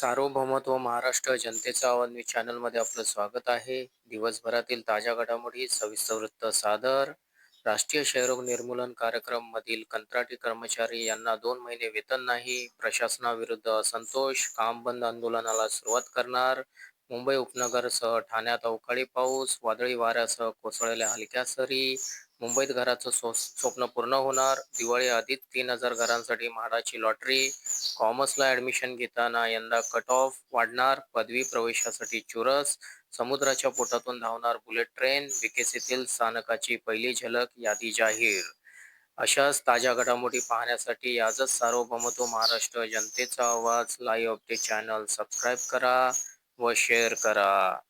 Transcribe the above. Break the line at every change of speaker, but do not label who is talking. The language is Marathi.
सार्वभौमत्व महाराष्ट्र जनतेचा आवाज न्यूज चॅनलमध्ये आपलं स्वागत आहे. दिवसभरातील ताज्या घडामोडी सविस्तर वृत्त सादर राष्ट्रीय क्षयरोग निर्मूलन कार्यक्रम मधील कंत्राटी कर्मचारी यांना दोन महिने वेतन नाही प्रशासनाविरुद्ध असंतोष काम बंद आंदोलनाला सुरुवात करणार मुंबई उपनगरसह ठाण्यात अवकाळी पाऊस वादळी वाऱ्यासह कोसळलेल्या हलक्या सरी. मुंबईत घराचं सो स्वप्न पूर्ण होणार. दिवाळी आधीच तीन हजार घरांसाठी म्हाडाची लॉटरी. कॉमर्सला ऍडमिशन घेताना यंदा कट ऑफ वाढणार. पदवी प्रवेशासाठी चुरस. समुद्राच्या पोटातून धावणार बुलेट ट्रेन. विकेसीतील स्थानकाची पहिली झलक यादी जाहीर. अशाच ताज्या घडामोडी पाहण्यासाठी आजच सार्वभौमत्व महाराष्ट्र जनतेचा आवाज. लाईव्ह अपडेट चॅनल सबस्क्राईब करा. व शेअर करा.